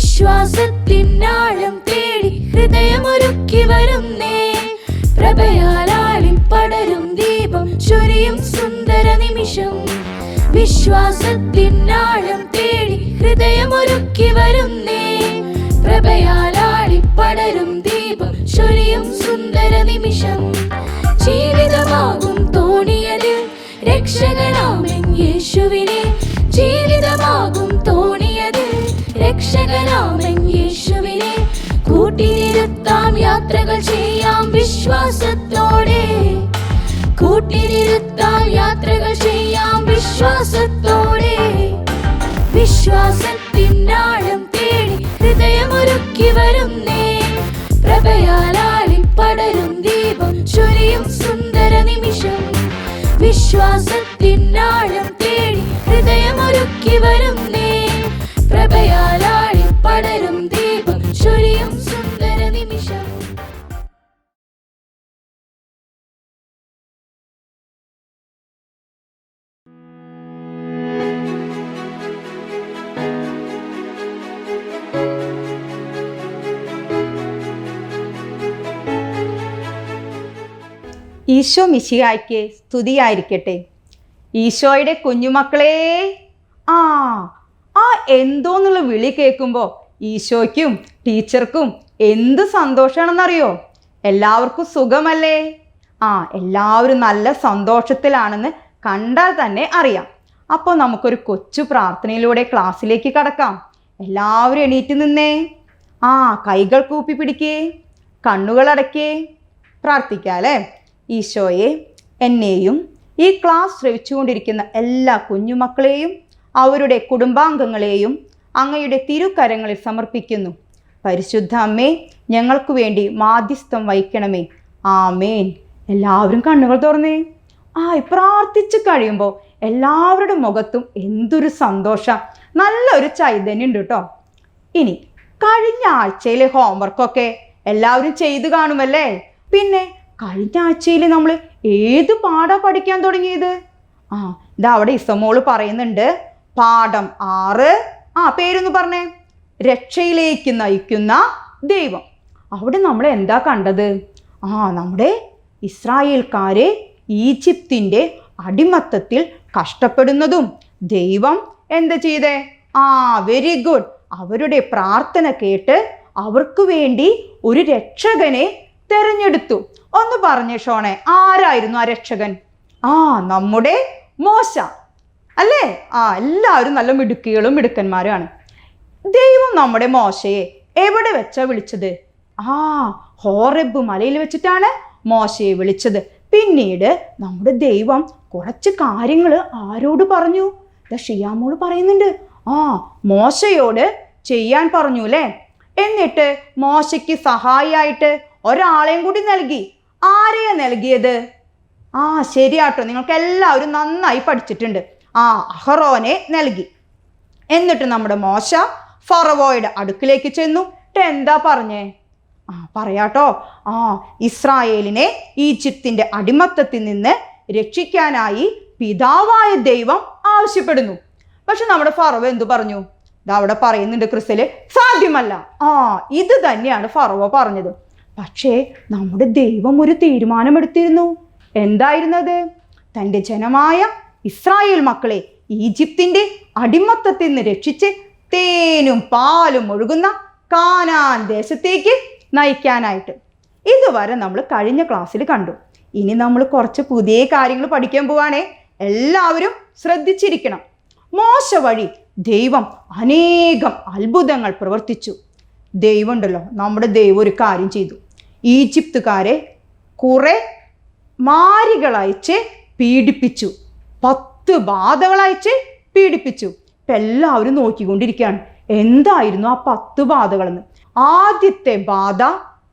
വിശ്വാസത്തിനാഴം തേടി ഹൃദയമൊരുക്കി വരുന്നേ. പ്രഭയാലാളിൽ പടരും ദീപം ചൊരിയും സുന്ദര നിമിഷം. വിശ്വാസത്തിനാഴം തേടി ഹൃദയമൊരുക്കി വരുന്നേ. പ്രഭയാലാളി പടരും ദീപം ചൊരിയും സുന്ദര നിമിഷം. ജീവിതമാകും തോണിയതിൽ രക്ഷകനാമൻ യേശുവിനെ. ജീവിതമാകും തോണിയതിൽ രക്ഷകനാമൻ യേശുവിനെ കൂട്ടിനിരുത്താം യാത്രകൾ ചെയ്യാം വിശ്വാസത്തോടെ. കൂട്ടിനിരുത്താം യാത്രകൾ ചെയ്യാം വിശ്വാസത്തോടെ. വിശ്വാസത്തിനാഴം തേടി ഹൃദയമൊരുക്കി വരുന്നേ പ്രഭയാലാളി പടരും ദീപം ചൊരിയും സുന്ദര നിമിഷം. വിശ്വാസത്തിനാഴം തേടി ഹൃദയമൊരുക്കി വരുന്നേ ഈശോ മിശിഹായ്ക്ക് സ്തുതിയായിരിക്കട്ടെ. ഈശോയുടെ കുഞ്ഞുമക്കളെ ആ ആ എന്തോന്നുള്ള വിളി കേൾക്കുമ്പോൾ ഈശോയ്ക്കും ടീച്ചർക്കും എന്ത് സന്തോഷമാണെന്നറിയോ എല്ലാവർക്കും സുഖമല്ലേ? ആ എല്ലാവരും നല്ല സന്തോഷത്തിലാണെന്ന് കണ്ടാൽ തന്നെ അറിയാം. അപ്പോൾ നമുക്കൊരു കൊച്ചു പ്രാർത്ഥനയിലൂടെ ക്ലാസ്സിലേക്ക് കടക്കാം. എല്ലാവരും എണീറ്റ് നിന്നേ. ആ കൈകൾ കൂപ്പി പിടിക്കേ. കണ്ണുകൾ അടയ്ക്കേ പ്രാർത്ഥിക്കാം അല്ലേ ഈശോയെ എന്നെയും ഈ ക്ലാസ് ശ്രവിച്ചുകൊണ്ടിരിക്കുന്ന എല്ലാ കുഞ്ഞുമക്കളെയും അവരുടെ കുടുംബാംഗങ്ങളെയും അങ്ങയുടെ തിരുക്കരങ്ങളിൽ സമർപ്പിക്കുന്നു. പരിശുദ്ധ അമ്മേ ഞങ്ങൾക്ക് വേണ്ടി മാധ്യസ്ഥം വഹിക്കണമേ. ആമേൻ. എല്ലാവരും കണ്ണുകൾ തുറന്നേ. ആ പ്രാർത്ഥിച്ചു കഴിയുമ്പോൾ എല്ലാവരുടെ മുഖത്തും എന്തൊരു സന്തോഷം. നല്ലൊരു ചൈതന്യം ഉണ്ട് കേട്ടോ. ഇനി കഴിഞ്ഞ ആഴ്ചയിലെ ഹോംവർക്കൊക്കെ എല്ലാവരും ചെയ്തു കാണുമല്ലേ? പിന്നെ കഴിഞ്ഞ ആഴ്ചയിൽ നമ്മൾ ഏത് പാടാ പഠിക്കാൻ തുടങ്ങിയത്? ആ ഇതാ അവിടെ ഇസമോൾ പറയുന്നുണ്ട്. പാഠം ആറ്. ആ പേരൊന്ന് പറഞ്ഞേ. രക്ഷയിലേക്ക് നയിക്കുന്ന ദൈവം. അവിടെ നമ്മൾ എന്താ കണ്ടത്? ആ നമ്മുടെ ഇസ്രായേൽക്കാരെ ഈജിപ്തിന്റെ അടിമത്തത്തിൽ കഷ്ടപ്പെടുന്നതും ദൈവം എന്താ ചെയ്തേ? ആ വെരി ഗുഡ് അവരുടെ പ്രാർത്ഥന കേട്ട് അവർക്ക് വേണ്ടി ഒരു രക്ഷകനെ തെരഞ്ഞെടുത്തു. ഒന്ന് പറഞ്ഞു ഷോണെ ആരായിരുന്നു ആ രക്ഷകൻ? ആ നമ്മുടെ മോശ. അല്ലേ? ആ എല്ലാവരും നല്ല മിടുക്കികളും മിടുക്കന്മാരുമാണ്. ദൈവം നമ്മുടെ മോശയെ എവിടെ വെച്ചാ വിളിച്ചത്? ആ ഹോറബ് മലയിൽ വെച്ചിട്ടാണ് മോശയെ വിളിച്ചത്. പിന്നീട് നമ്മുടെ ദൈവം കുറച്ച് കാര്യങ്ങൾ ആരോട് പറഞ്ഞു? ഷിയാമോൾ പറയുന്നുണ്ട്. ആ മോശയോട് ചെയ്യാൻ പറഞ്ഞു അല്ലേ? എന്നിട്ട് മോശയ്ക്ക് സഹായിയായിട്ട് ഒരാളെയും കൂടി നൽകി. ആരെയാ നൽകിയത്? ആ ശരിയാട്ടോ. നിങ്ങൾക്ക് എല്ലാവരും നന്നായി പഠിച്ചിട്ടുണ്ട്. ആ അഹറോനെ നൽകി. എന്നിട്ട് നമ്മുടെ മോശ ഫറവോയുടെ അടുക്കിലേക്ക് ചെന്നു. എന്താ പറഞ്ഞേ? ആ പറയാട്ടോ. ആ ഇസ്രായേലിനെ ഈജിപ്തിന്റെ അടിമത്തത്തിൽ നിന്ന് രക്ഷിക്കാനായി പിതാവായ ദൈവം ആവശ്യപ്പെടുന്നു. പക്ഷെ നമ്മുടെ ഫറവ എന്തു പറഞ്ഞു? ഇതാ അവിടെ പറയുന്നുണ്ട് ക്രിസ്തൽ സാധ്യമല്ല. ആ ഇത് തന്നെയാണ് ഫറവ പറഞ്ഞത്. പക്ഷേ നമ്മുടെ ദൈവം ഒരു തീരുമാനമെടുത്തിരുന്നു. എന്തായിരുന്നത്? തന്റെ ജനമായ ഇസ്രായേൽ മക്കളെ ഈജിപ്തിന്റെ അടിമത്തത്തിൽ നിന്ന് രക്ഷിച്ച് തേനും പാലും ഒഴുകുന്ന കാനാൻ ദേശത്തേക്ക് നയിക്കാനായിട്ട്. ഇതുവരെ നമ്മൾ കഴിഞ്ഞ ക്ലാസ്സിൽ കണ്ടു. ഇനി നമ്മൾ കുറച്ച് പുതിയ കാര്യങ്ങൾ പഠിക്കാൻ പോവാണേ. എല്ലാവരും ശ്രദ്ധിച്ചിരിക്കണം. മോശ വഴി ദൈവം അനേകം അത്ഭുതങ്ങൾ പ്രവർത്തിച്ചു. ദൈവമുണ്ടല്ലോ നമ്മുടെ ദൈവം ഒരു കാര്യം ചെയ്തു. ഈജിപ്തുകാരെ കുറെ മാരികളയച്ച് പീഡിപ്പിച്ചു. പത്ത് ബാധകളയച്ച് പീഡിപ്പിച്ചു. ഇപ്പം എല്ലാവരും നോക്കിക്കൊണ്ടിരിക്കുകയാണ്. എന്തായിരുന്നു ആ പത്ത് ബാധകളെന്ന്? ആദ്യത്തെ ബാധ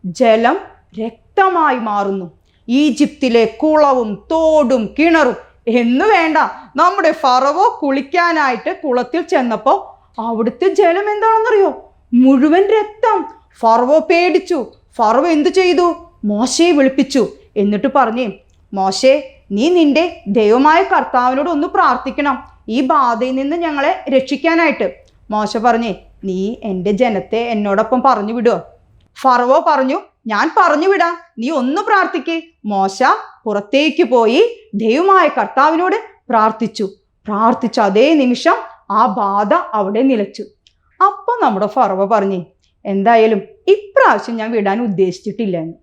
ജലം രക്തമായി മാറുന്നു. ഈജിപ്തിലെ കുളവും തോടും കിണറും. എന്ന് വേണ്ട. നമ്മുടെ ഫറവോ കുളിക്കാനായിട്ട് കുളത്തിൽ ചെന്നപ്പോൾ അവിടുത്തെ ജലം എന്താണെന്നറിയോ? മുഴുവൻ രക്തം. ഫറവോ പേടിച്ചു. ഫറവോ എന്തു ചെയ്തു? മോശയെ വിളിപ്പിച്ചു. എന്നിട്ട് പറഞ്ഞേ മോശെ നീ നിന്റെ ദൈവമായ കർത്താവിനോട് ഒന്ന് പ്രാർത്ഥിക്കണം. ഈ ബാധയിൽ നിന്ന് ഞങ്ങളെ രക്ഷിക്കാനായിട്ട്. മോശ പറഞ്ഞേ നീ എന്റെ ജനത്തെ എന്നോടൊപ്പം പറഞ്ഞു വിടുവോ? ഫറവോ പറഞ്ഞു ഞാൻ പറഞ്ഞു വിടാം. നീ ഒന്ന് പ്രാർത്ഥിക്ക്. മോശ പുറത്തേക്ക് പോയി ദൈവമായ കർത്താവിനോട് പ്രാർത്ഥിച്ചു. പ്രാർത്ഥിച്ച അതേ നിമിഷം ആ ബാധ അവിടെ നിലച്ചു. അപ്പൊ നമ്മുടെ ഫറവ പറഞ്ഞേ എന്തായാലും ഇപ്രാവശ്യം ഞാൻ വിടാൻ ഉദ്ദേശിച്ചിട്ടില്ല എന്ന്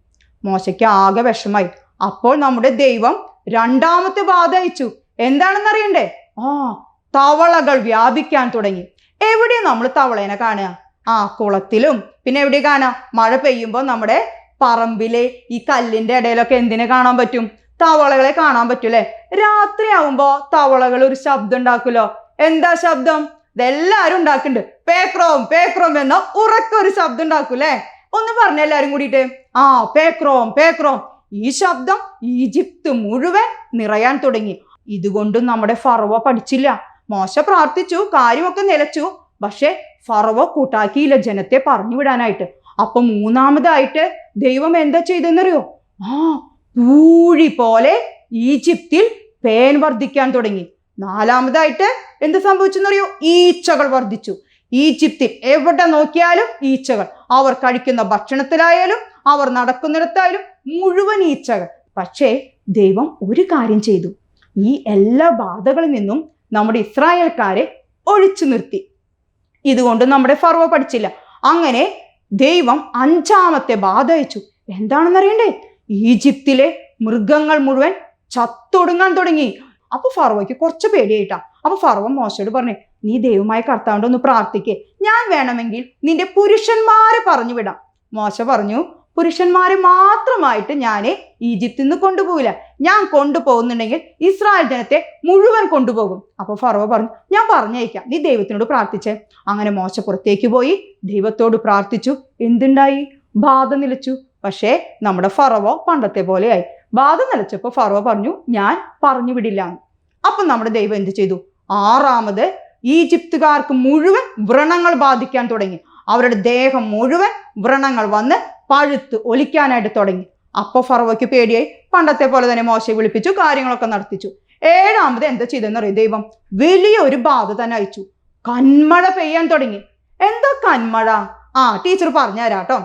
മോശയ്ക്ക് ആകെ വിഷമായി. അപ്പോൾ നമ്മുടെ ദൈവം രണ്ടാമത്തെ ബാധ അയച്ചു. എന്താണെന്ന് അറിയണ്ടേ? ആ തവളകൾ വ്യാപിക്കാൻ തുടങ്ങി. എവിടെ നമ്മൾ തവളേനെ കാണുക? ആ കുളത്തിലും. പിന്നെ എവിടെ കാണാം മഴ പെയ്യുമ്പോൾ നമ്മുടെ പറമ്പിലെ ഈ കല്ലിന്റെ ഇടയിലൊക്കെ എന്തിനെ കാണാൻ പറ്റും? തവളകളെ കാണാൻ പറ്റൂലേ രാത്രി ആവുമ്പോ തവളകൾ ഒരു ശബ്ദം ഉണ്ടാക്കുമല്ലോ. എന്താ ശബ്ദം? ഇതെല്ലാരും ഉണ്ടാക്കുന്നുണ്ട് പേക്രോം പേക്രോം എന്ന ഉറക്കൊരു ശബ്ദം ഉണ്ടാക്കും അല്ലേ ഒന്ന് പറഞ്ഞ എല്ലാരും കൂടിയിട്ട്. ആ പേക്രോം പേക്രോം. ഈ ശബ്ദം ഈജിപ്ത് മുഴുവൻ നിറയാൻ തുടങ്ങി. ഇതുകൊണ്ടും നമ്മുടെ ഫറവ പഠിച്ചില്ല. മോശ പ്രാർത്ഥിച്ചു കാര്യമൊക്കെ നിലച്ചു. പക്ഷെ ഫറവ കൂട്ടാക്കിയില്ല ജനത്തെ പറഞ്ഞു വിടാനായിട്ട്. അപ്പൊ മൂന്നാമതായിട്ട് ദൈവം എന്താ ചെയ്തെന്നറിയോ? ആ പൂഴി പോലെ ഈജിപ്തിൽ പേൻ വർദ്ധിക്കാൻ തുടങ്ങി. നാലാമതായിട്ട് എന്ത് സംഭവിച്ചെന്നറിയോ? ഈച്ചകൾ വർദ്ധിച്ചു ഈജിപ്തിൽ എവിടെ നോക്കിയാലും ഈച്ചകൾ. അവർ കഴിക്കുന്ന ഭക്ഷണത്തിലായാലും അവർ നടക്കുന്നിടത്തായാലും മുഴുവൻ ഈച്ചകൾ. പക്ഷേ ദൈവം ഒരു കാര്യം ചെയ്തു. ഈ എല്ലാ ബാധകളിൽ നിന്നും നമ്മുടെ ഇസ്രായേൽക്കാരെ ഒഴിച്ചു നിർത്തി. ഇതുകൊണ്ട് നമ്മുടെ ഫർവ പഠിച്ചില്ല. അങ്ങനെ ദൈവം അഞ്ചാമത്തെ ബാധ അയച്ചു. എന്താണെന്നറിയണ്ടേ? ഈജിപ്തിലെ മൃഗങ്ങൾ മുഴുവൻ ചത്തൊടുങ്ങാൻ തുടങ്ങി. അപ്പൊ ഫറോയ്ക്ക് കുറച്ച് പേടിയായിട്ടാ. അപ്പൊ ഫറോ മോശയോട് പറഞ്ഞു നീ ദൈവമായ കർത്താവിന്റെ ഒന്ന് പ്രാർത്ഥിക്കേ. ഞാൻ വേണമെങ്കിൽ നിന്റെ പുരുഷന്മാരെ പറഞ്ഞു വിടാം. മോശ പറഞ്ഞു പുരുഷന്മാരെ മാത്രമായിട്ട് ഞാൻ ഈജിപ്തിൽ നിന്ന് കൊണ്ടുപോകില്ല ഞാൻ കൊണ്ടുപോകുന്നുണ്ടെങ്കിൽ ഇസ്രായേൽ ജനത്തെ മുഴുവൻ കൊണ്ടുപോകും. അപ്പോൾ ഫറവ പറഞ്ഞു ഞാൻ പറഞ്ഞയക്കാം. നീ ദൈവത്തിനോട് പ്രാർത്ഥിച്ചേ. അങ്ങനെ മോശ പുറത്തേക്ക് പോയി ദൈവത്തോട് പ്രാർത്ഥിച്ചു. എന്തുണ്ടായി? ബാധ നിലച്ചു. പക്ഷേ നമ്മുടെ ഫറവോ പണ്ടത്തെ പോലെയായി. ബാധ നിലച്ചപ്പോൾ ഫറവ പറഞ്ഞു ഞാൻ പറഞ്ഞു വിടില്ല. അപ്പൊ നമ്മുടെ ദൈവം എന്ത് ചെയ്തു? ആറാമത് ഈജിപ്തുകാർക്ക് മുഴുവൻ വ്രണങ്ങൾ ബാധിക്കാൻ തുടങ്ങി. അവരുടെ ദേഹം മുഴുവൻ വ്രണങ്ങൾ വന്ന് പഴുത്ത് ഒലിക്കാനായിട്ട് തുടങ്ങി. അപ്പോൾ ഫറവയ്ക്ക് പേടിയായി. പണ്ടത്തെ പോലെ തന്നെ മോശയെ വിളിപ്പിച്ചു കാര്യങ്ങളൊക്കെ നടത്തിച്ചു. ഏഴാമത് എന്താ ചെയ്തെന്ന് അറിയാം ദൈവം? വലിയൊരു ബാധ തന്നെ അയച്ചു. കന്മഴ പെയ്യാൻ തുടങ്ങി. എന്താ കന്മഴ? ആ ടീച്ചർ പറഞ്ഞു കേട്ടോ.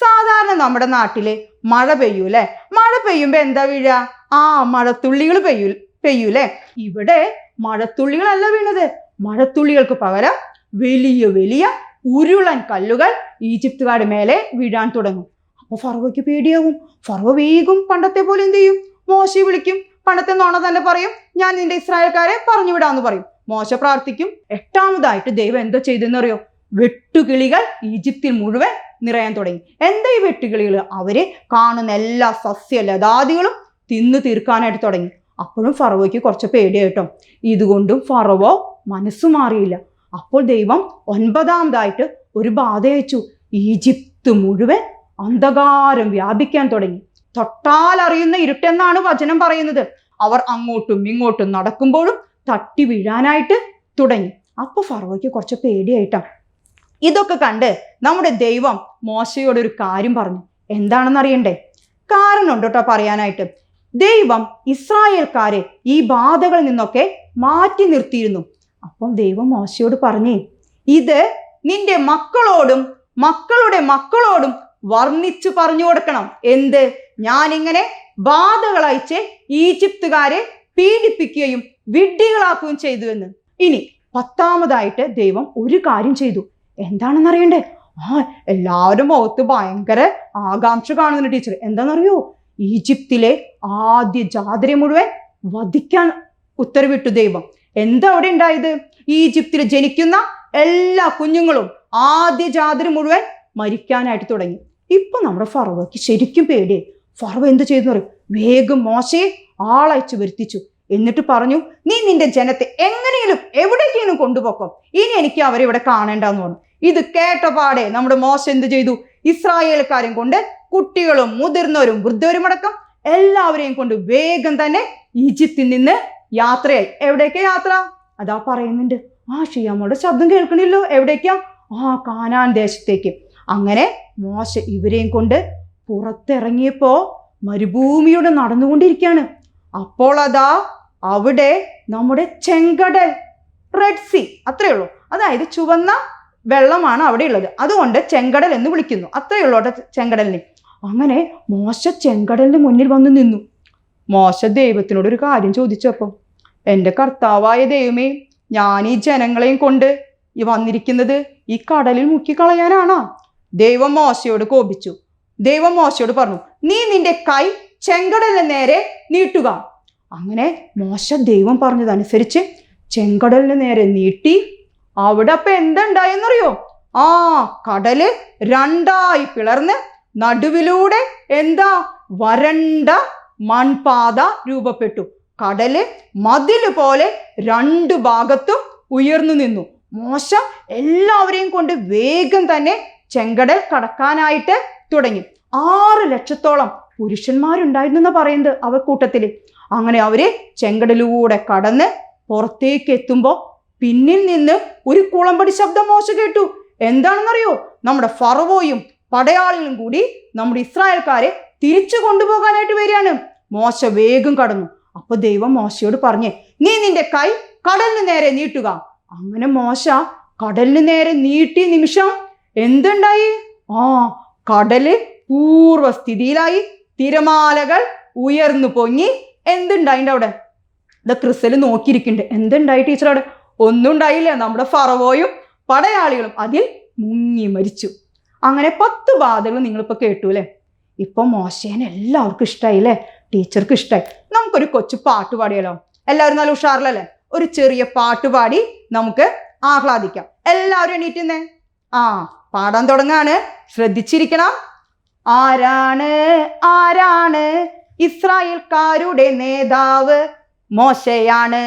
സാധാരണ നമ്മുടെ നാട്ടിൽ മഴ പെയ്യൂലേ മഴ പെയ്യുമ്പോൾ എന്താ വീഴുക ആ മഴത്തുള്ളികൾ പെയ്യൂ പെയ്യൂലേ? ഇവിടെ മഴത്തുള്ളികളല്ല വീണത്. മഴത്തുള്ളികൾക്ക് പകരം വലിയ വലിയ ഉരുളൻ കല്ലുകൾ ഈജിപ്തുകാരുടെ മേലെ വീഴാൻ തുടങ്ങും. അപ്പൊ ഫറവയ്ക്ക് പേടിയാവും ഫർവ വേഗം പണ്ടത്തെ പോലെ എന്ത് ചെയ്യും? മോശ വിളിക്കും. പണ്ടത്തെ നോണ തന്നെ പറയും. ഞാൻ നിന്റെ ഇസ്രായേൽക്കാരെ പറഞ്ഞു വിടാന്ന് പറയും. മോശ പ്രാർത്ഥിക്കും. എട്ടാമതായിട്ട് ദൈവം എന്താ ചെയ്തെന്നറിയോ വെട്ടുകിളികൾ ഈജിപ്തിൽ മുഴുവൻ നിറയാൻ തുടങ്ങി. എന്താ ഈ വെട്ടുകിളികൾ? അവരെ കാണുന്ന എല്ലാ സസ്യലതാദികളും തിന്നു തീർക്കാനായിട്ട് തുടങ്ങി. അപ്പോഴും ഫറവോയ്ക്ക് കുറച്ച് പേടിയായിട്ടോ ഇതുകൊണ്ടും ഫറവോ മനസ്സു മാറിയില്ല. അപ്പോൾ ദൈവം ഒൻപതാമതായിട്ട് ഒരു ബാധ അയച്ചു. ഈജിപ്ത് മുഴുവൻ അന്ധകാരം വ്യാപിക്കാൻ തുടങ്ങി. തൊട്ടാൽ അറിയുന്ന ഇരുട്ടെന്നാണ് വചനം പറയുന്നത്. അവർ അങ്ങോട്ടും ഇങ്ങോട്ടും നടക്കുമ്പോഴും തട്ടി വീഴാനായിട്ട് തുടങ്ങി. അപ്പൊ ഫറവയ്ക്ക് കുറച്ച് പേടിയായിട്ടാ ഇതൊക്കെ കണ്ട് നമ്മുടെ ദൈവം മോശയോട് ഒരു കാര്യം പറഞ്ഞു. എന്താണെന്ന് അറിയണ്ടേ കാരണമുണ്ട് കേട്ടോ പറയാനായിട്ട്. ദൈവം ഇസ്രായേൽക്കാരെ ഈ ബാധകളിൽ നിന്നൊക്കെ മാറ്റി നിർത്തിയിരുന്നു. അപ്പം ദൈവം മോശയോട് പറഞ്ഞേ ഇത് നിന്റെ മക്കളോടും മക്കളുടെ മക്കളോടും വർണിച്ചു പറഞ്ഞു കൊടുക്കണം. എന്ത്? ഞാനിങ്ങനെ ബാധകളയച്ച് ഈജിപ്തുകാരെ പീഡിപ്പിക്കുകയും വിഡ്ഢികളാക്കുകയും ചെയ്തു എന്ന് ഇനി പത്താമതായിട്ട് ദൈവം ഒരു കാര്യം ചെയ്തു. എന്താണെന്ന് അറിയണ്ടേ ആ എല്ലാവരും മുഖത്ത് ഭയങ്കര ആകാംക്ഷ കാണുന്നുണ്ട് ടീച്ചർ എന്താണെന്നറിയോ? ഈജിപ്തിലെ ആദ്യ ജാതിരെ മുഴുവൻ വധിക്കാൻ ഉത്തരവിട്ടു ദൈവം. എന്താ അവിടെ ഉണ്ടായത്? ഈജിപ്തിൽ ജനിക്കുന്ന എല്ലാ കുഞ്ഞുങ്ങളും ആദ്യ ജാതിര മുഴുവൻ മരിക്കാനായിട്ട് തുടങ്ങി. ഇപ്പൊ നമ്മുടെ ഫറവയ്ക്ക് ശരിക്കും പേടി ഫറവ എന്ത് ചെയ്തു പറയും വേഗം മോശയെ ആളയച്ചു വരുത്തിച്ചു. എന്നിട്ട് പറഞ്ഞു നീ നിന്റെ ജനത്തെ എങ്ങനെയും എവിടേക്കെങ്കിലും കൊണ്ടുപോക്കും. ഇനി എനിക്ക് അവരെ ഇവിടെ കാണേണ്ടെന്ന് പറഞ്ഞു. ഇത് കേട്ട പാടെ നമ്മുടെ മോശം എന്ത് ചെയ്തു? ഇസ്രായേൽക്കാരും കൊണ്ട് കുട്ടികളും മുതിർന്നവരും വൃദ്ധവരും അടക്കം എല്ലാവരെയും കൊണ്ട് വേഗം തന്നെ ഈജിപ്തിൽ നിന്ന് യാത്രയായി. എവിടേക്കാ യാത്ര? അതാ പറയുന്നുണ്ട്. ആ ഷിയാമോടെ ശബ്ദം കേൾക്കണില്ലോ. എവിടേക്കാ? ആ കാനാൻ ദേശത്തേക്ക്. അങ്ങനെ മോശ ഇവരെയും കൊണ്ട് പുറത്തിറങ്ങിയപ്പോ മരുഭൂമിയോട് നടന്നുകൊണ്ടിരിക്കുകയാണ്. അപ്പോൾ അതാ അവിടെ നമ്മുടെ ചെങ്കടൽ റെഡ് സി അത്രേ ഉള്ളൂ. അതായത് ചുവന്ന വെള്ളമാണ് അവിടെ ഉള്ളത് അതുകൊണ്ട് ചെങ്കടൽ എന്ന് വിളിക്കുന്നു. അത്രയുള്ളോട്ടെ ചെങ്കടലിന്. അങ്ങനെ മോശ ചെങ്കടലിന് മുന്നിൽ വന്ന് നിന്നു. മോശ ദൈവത്തിനോട് ഒരു കാര്യം ചോദിച്ചപ്പോൾ എന്റെ കർത്താവായ ദൈവമേ ഞാൻ ഈ ജനങ്ങളെയും കൊണ്ട് ഈ വന്നിരിക്കുന്നത് ഈ കടലിൽ മുക്കിക്കളയാനാണോ ദൈവം മോശയോട് കോപിച്ചു. ദൈവം മോശയോട് പറഞ്ഞു നീ നിന്റെ കൈ ചെങ്കടലിന് നേരെ നീട്ടുക. അങ്ങനെ മോശ ദൈവം പറഞ്ഞതനുസരിച്ച് ചെങ്കടലിന് നേരെ നീട്ടി അവിടെ അപ്പൊ എന്തുണ്ടായെന്നറിയോ? ആ കടൽ രണ്ടായി പിളർന്ന് നടുവിലൂടെ എന്താ? വരണ്ട മൺപാത രൂപപ്പെട്ടു. കടൽ മതിൽ പോലെ രണ്ടു ഭാഗത്തും ഉയർന്നു നിന്നു. മോശ എല്ലാവരെയും കൊണ്ട് വേഗം തന്നെ ചെങ്കടൽ കടക്കാനായിട്ട് തുടങ്ങി. ആറ് ലക്ഷത്തോളം പുരുഷന്മാരുണ്ടായിരുന്നു എന്ന് പറയുന്നത് അവർ കൂട്ടത്തിൽ. അങ്ങനെ അവർ ചെങ്കടലിലൂടെ കടന്ന് പുറത്തേക്ക് എത്തുമ്പോൾ പിന്നിൽ നിന്ന് ഒരു കുളമ്പടി ശബ്ദം മോശ കേട്ടു. എന്താണെന്നറിയോ? നമ്മുടെ ഫറവോയും പടയാളികളും കൂടി നമ്മുടെ ഇസ്രായേൽക്കാരെ തിരിച്ചു കൊണ്ടുപോകാനായിട്ട് വരികയാണ്. മോശ വേഗം കടന്നു. അപ്പൊ ദൈവം മോശയോട് പറഞ്ഞേ നീ നിന്റെ കൈ കടലിന് നേരെ നീട്ടുക. അങ്ങനെ മോശ കടലിന് നേരെ നീട്ടിയ നിമിഷം എന്തുണ്ടായി? ആ കടൽ പൂർവസ്ഥിതിയിലായി തിരമാലകൾ ഉയർന്നു പൊങ്ങി. എന്തുണ്ടായിണ്ട് അവിടെ? ഇത് നോക്കിയിരിക്കുന്നുണ്ട്. എന്തുണ്ടായി ടീച്ചർ അവിടെ ഒന്നും ഉണ്ടായില്ല. നമ്മുടെ ഫറവോയും പടയാളികളും അതിൽ മുങ്ങി മരിച്ചു. അങ്ങനെ പത്ത് ബാധകൾ നിങ്ങളിപ്പോൾ കേട്ടു അല്ലേ ഇപ്പൊ മോശേനെ എല്ലാവർക്കും ഇഷ്ടമായി അല്ലേ ടീച്ചർക്ക് ഇഷ്ടമായി നമുക്കൊരു കൊച്ചു പാട്ട് പാടിയാലോ? എല്ലാവരും നല്ല ഉഷാറിലല്ലേ? ഒരു ചെറിയ പാട്ട് പാടി നമുക്ക് ആഹ്ലാദിക്കാം. എല്ലാവരും എണീറ്റുന്നേ. ആ പാടാൻ തുടങ്ങാണ്. ശ്രദ്ധിച്ചിരിക്കണം. ആരാണ്? ആരാണ്? ഇസ്രായേൽക്കാരുടെ നേതാവ് മോശയാണ്.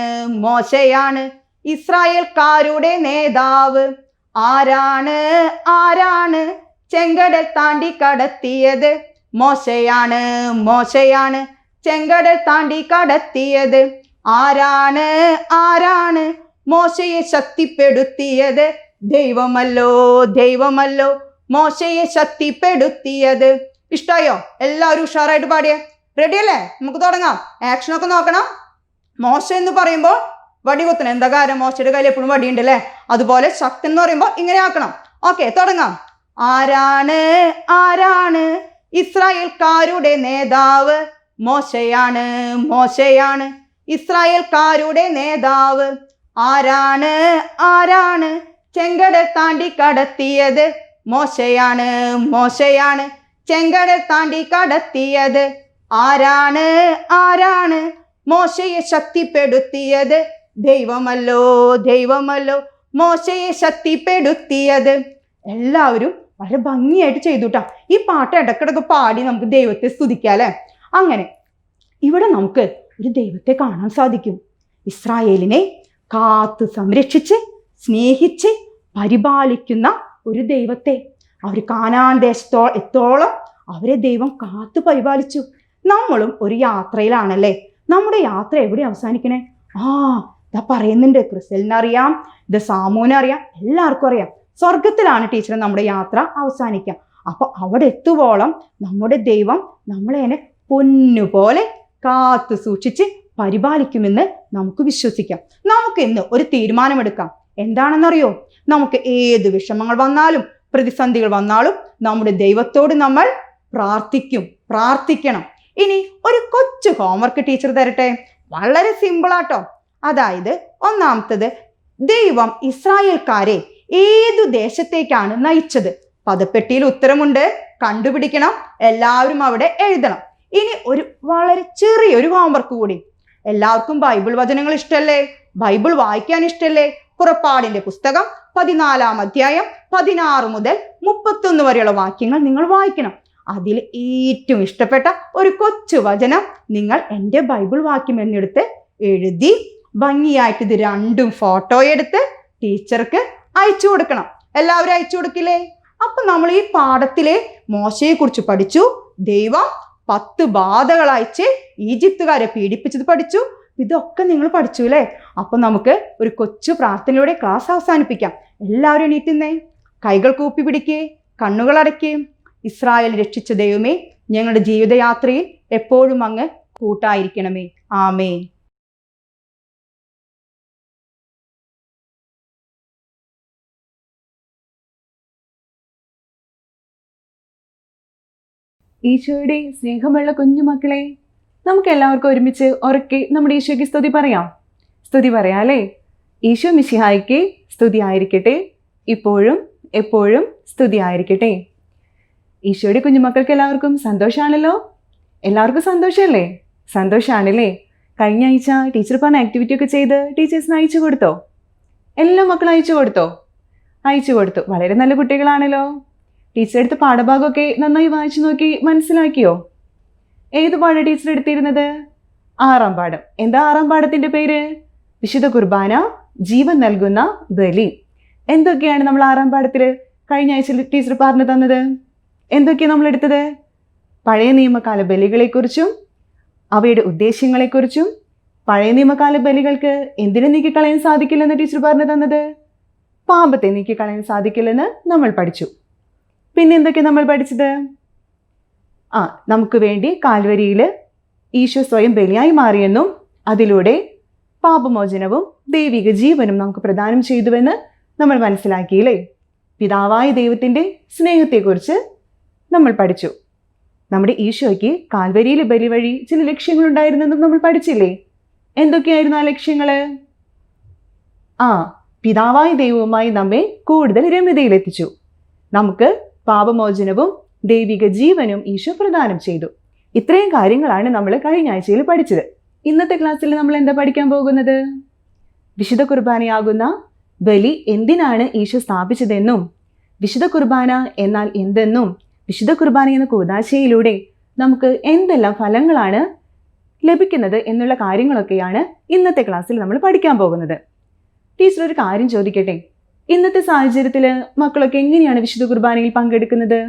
മോശയാണ്. ഇസ്രായേൽക്കാരുടെ നേതാവ്. ആരാണ്? ആരാണ്? ചെങ്കടൽ താണ്ടി കടത്തിയത്. മോശയാണ്. മോശയാണ്. ചെങ്കടൽ താണ്ടി കടത്തിയത്. ആരാണ്? ആരാണ്? മോശയെ ശക്തിപ്പെടുത്തിയത്. ദൈവമല്ലോ ദൈവമല്ലോ. മോശയെ ശക്തിപ്പെടുത്തിയത്. ഇഷ്ടായോ? എല്ലാവരും ഉഷാറായിട്ട് പാടിയേ. റെഡി അല്ലേ? നമുക്ക് തുടങ്ങാം. ആക്ഷനൊക്കെ നോക്കണം. മോശം എന്ന് പറയുമ്പോൾ വടി കുത്തണം എന്താ കാര്യം മോശയുടെ കയ്യിൽ എപ്പോഴും വടിയുണ്ട് അല്ലേ അതുപോലെ ശക്തി എന്ന് പറയുമ്പോൾ ഇങ്ങനെ ആക്കണം. ഓക്കെ തുടങ്ങാം. ആരാണ്? ആരാണ്? ഇസ്രായേൽക്കാരുടെ നേതാവ് മോശയാണ്. മോശയാണ്. ഇസ്രായേൽക്കാരുടെ നേതാവ് ആരാണ്? ആരാണ്? ചെങ്കടൽ താണ്ടി കടത്തിയത് മോശയാണ്. മോശയാണ്. ചെങ്കടൽ താണ്ടി കടത്തിയത് ആരാണ്? ആരാണ്? മോശയെ ശക്തിപ്പെടുത്തിയത് ദൈവമല്ലോ ദൈവമല്ലോ. മോശയെ ശക്തിപ്പെടുത്തിയത്. എല്ലാവരും വളരെ ഭംഗിയായിട്ട് ചെയ്തു കേട്ടോ ഈ പാട്ട് ഇടക്കിടക്ക് പാടി നമുക്ക് ദൈവത്തെ സ്തുതിക്കാല്ലേ അങ്ങനെ ഇവിടെ നമുക്ക് ഒരു ദൈവത്തെ കാണാൻ സാധിക്കും. ഇസ്രായേലിനെ കാത്ത് സംരക്ഷിച്ച് സ്നേഹിച്ച് പരിപാലിക്കുന്ന ഒരു ദൈവത്തെ. അവർ കാനാൻ ദേശത്തോ എത്തോളം അവരെ ദൈവം കാത്തു പരിപാലിച്ചു. നമ്മളും ഒരു യാത്രയിലാണല്ലേ? നമ്മുടെ യാത്ര എവിടെ അവസാനിക്കണേ? ആ ഇതാ പറയുന്നുണ്ട് ക്രിസലിനറിയാം ഇത് സാമൂനറിയാം എല്ലാവർക്കും അറിയാം. സ്വർഗത്തിലാണ് ടീച്ചർ നമ്മുടെ യാത്ര അവസാനിക്കുക. അപ്പൊ അവിടെ എത്തുവോളം നമ്മുടെ ദൈവം നമ്മളെ പൊന്നുപോലെ കാത്തു സൂക്ഷിച്ച് പരിപാലിക്കുമെന്ന് നമുക്ക് വിശ്വസിക്കാം. നമുക്ക് ഇന്ന് ഒരു തീരുമാനമെടുക്കാം. എന്താണെന്നറിയോ? നമുക്ക് ഏത് വിഷമങ്ങൾ വന്നാലും പ്രതിസന്ധികൾ വന്നാലും നമ്മുടെ ദൈവത്തോട് നമ്മൾ പ്രാർത്ഥിക്കും പ്രാർത്ഥിക്കണം. ഇനി ഒരു കൊച്ചു ഹോംവർക്ക് ടീച്ചർ തരട്ടെ? വളരെ സിമ്പിളാട്ടോ അതായത് ഒന്നാമത്തത് ദൈവം ഇസ്രായേൽക്കാരെ ഏതു ദേശത്തേക്കാണ് നയിച്ചത്? പദപ്പെട്ടിയിൽ ഉത്തരമുണ്ട്. കണ്ടുപിടിക്കണം. എല്ലാവരും അവിടെ എഴുതണം. ഇനി ഒരു വളരെ ചെറിയൊരു ഹോംവർക്ക് കൂടി. എല്ലാവർക്കും ബൈബിൾ വചനങ്ങൾ ഇഷ്ടല്ലേ? ബൈബിൾ വായിക്കാൻ ഇഷ്ടല്ലേ? പുറപ്പാടിന്റെ പുസ്തകം പതിനാലാം അധ്യായം പതിനാറ് മുതൽ മുപ്പത്തൊന്ന് വരെയുള്ള വാക്യങ്ങൾ നിങ്ങൾ വായിക്കണം. അതിൽ ഏറ്റവും ഇഷ്ടപ്പെട്ട ഒരു കൊച്ചു വചനം നിങ്ങൾ എന്റെ ബൈബിൾ വാക്യം എന്നെടുത്ത് എഴുതി ഭംഗിയായിട്ട് ഇത് രണ്ടും ഫോട്ടോ എടുത്ത് ടീച്ചർക്ക് അയച്ചു കൊടുക്കണം. എല്ലാവരും അയച്ചു കൊടുക്കില്ലേ? അപ്പൊ നമ്മൾ ഈ പാഠത്തിലെ മോശയെക്കുറിച്ച് പഠിച്ചു. ദൈവം പത്ത് ബാധകൾ അയച്ച് ഈജിപ്തുകാരെ പീഡിപ്പിച്ചത് പഠിച്ചു. ഇതൊക്കെ നിങ്ങൾ പഠിച്ചു അല്ലേ? അപ്പൊ നമുക്ക് ഒരു കൊച്ചു പ്രാർത്ഥനയോടെ ക്ലാസ് അവസാനിപ്പിക്കാം. എല്ലാവരും എണീറ്റുന്നേ. കൈകൾ കൂപ്പി പിടിക്കേ. കണ്ണുകൾ അടയ്ക്കേ ഇസ്രായേൽ രക്ഷിച്ച ദൈവമേ ഞങ്ങളുടെ ജീവിതയാത്രയിൽ എപ്പോഴും അങ്ങ് കൂട്ടായിരിക്കണമേ. ആമേ ഈശോയുടെ സ്നേഹമുള്ള കുഞ്ഞുമക്കളെ നമുക്ക് എല്ലാവർക്കും ഒരുമിച്ച് ഉറക്കെ നമ്മുടെ ഈശോയ്ക്ക് സ്തുതി പറയാം. സ്തുതി പറയാം അല്ലേ ഈശോ മിശിഹായിക്ക് സ്തുതി ആയിരിക്കട്ടെ. ഇപ്പോഴും എപ്പോഴും സ്തുതി ആയിരിക്കട്ടെ. ഈശോയുടെ കുഞ്ഞുമക്കൾക്ക് എല്ലാവർക്കും സന്തോഷമാണല്ലോ എല്ലാവർക്കും സന്തോഷമല്ലേ സന്തോഷമാണല്ലേ കഴിഞ്ഞ ആഴ്ച ടീച്ചർ പറഞ്ഞ ആക്ടിവിറ്റി ഒക്കെ ചെയ്ത് ടീച്ചേഴ്സിന് അയച്ചു കൊടുത്തോ? എല്ലാ മക്കളും അയച്ചു കൊടുത്തോ? അയച്ചു കൊടുത്തു. വളരെ നല്ല കുട്ടികളാണല്ലോ. ടീച്ചർ എടുത്ത പാഠഭാഗമൊക്കെ നന്നായി വായിച്ചു നോക്കി മനസ്സിലാക്കിയോ? ഏത് പാഠം ടീച്ചർ എടുത്തിരുന്നത്? ആറാം പാഠം. എന്താ ആറാം പാഠത്തിന്റെ പേര്? വിശുദ്ധ കുർബാന ജീവൻ നൽകുന്ന ബലി. എന്തൊക്കെയാണ് നമ്മൾ ആറാം പാഠത്തിൽ കഴിഞ്ഞ ആഴ്ച ടീച്ചർ പറഞ്ഞു തന്നത്? എന്തൊക്കെയാണ് നമ്മൾ എടുത്തത്? പഴയ നിയമകാല ബലികളെക്കുറിച്ചും അവയുടെ ഉദ്ദേശ്യങ്ങളെക്കുറിച്ചും പഴയ നിയമകാല ബലികൾക്ക് എന്തിനു നീക്കിക്കളയാൻ സാധിക്കില്ലെന്ന് ടീച്ചർ പറഞ്ഞു തന്നത്? പാമ്പത്തെ നീക്കിക്കളയാൻ സാധിക്കില്ലെന്ന് നമ്മൾ പഠിച്ചു. പിന്നെ എന്തൊക്കെ നമ്മൾ പഠിച്ചത്? ആ നമുക്ക് വേണ്ടി കാൽവരിയിൽ ഈശോ സ്വയം ബലിയായി മാറിയെന്നും അതിലൂടെ പാപമോചനവും ദൈവിക ജീവനും നമുക്ക് പ്രദാനം ചെയ്തുവെന്ന് നമ്മൾ മനസ്സിലാക്കിയില്ലേ? പിതാവായ ദൈവത്തിന്റെ സ്നേഹത്തെക്കുറിച്ച് നമ്മൾ പഠിച്ചു. നമ്മുടെ ഈശോയ്ക്ക് കാൽവരിയിലെ ബലി വഴി ചില ലക്ഷ്യങ്ങളുണ്ടായിരുന്നെന്നും നമ്മൾ പഠിച്ചില്ലേ? എന്തൊക്കെയായിരുന്നു ആ ലക്ഷ്യങ്ങൾ ആ പിതാവായ ദൈവവുമായി നമ്മെ കൂടുതൽ രമ്യതയിലെത്തിച്ചു. നമുക്ക് പാപമോചനവും ദൈവിക ജീവനും ഈശോ പ്രദാനം ചെയ്തു. ഇത്രയും കാര്യങ്ങളാണ് നമ്മൾ കഴിഞ്ഞ ആഴ്ചയിൽ പഠിച്ചത്. ഇന്നത്തെ ക്ലാസ്സിൽ നമ്മൾ എന്താ പഠിക്കാൻ പോകുന്നത്? വിശുദ്ധ കുർബാനയാകുന്ന ബലി എന്തിനാണ് ഈശോ സ്ഥാപിച്ചതെന്നും വിശുദ്ധ കുർബാന എന്നാൽ എന്തെന്നും വിശുദ്ധ കുർബാന എന്ന കൂതാശയിലൂടെ നമുക്ക് എന്തെല്ലാം ഫലങ്ങളാണ് ലഭിക്കുന്നത് എന്നുള്ള കാര്യങ്ങളൊക്കെയാണ് ഇന്നത്തെ ക്ലാസ്സിൽ നമ്മൾ പഠിക്കാൻ പോകുന്നത്. ടീച്ചർ ഒരു കാര്യം ചോദിക്കട്ടെ? ഇന്നത്തെ സാഹചര്യത്തിൽ മക്കളൊക്കെ എങ്ങനെയാണ് വിശുദ്ധ കുർബാനയിൽ പങ്കെടുക്കുന്നത്?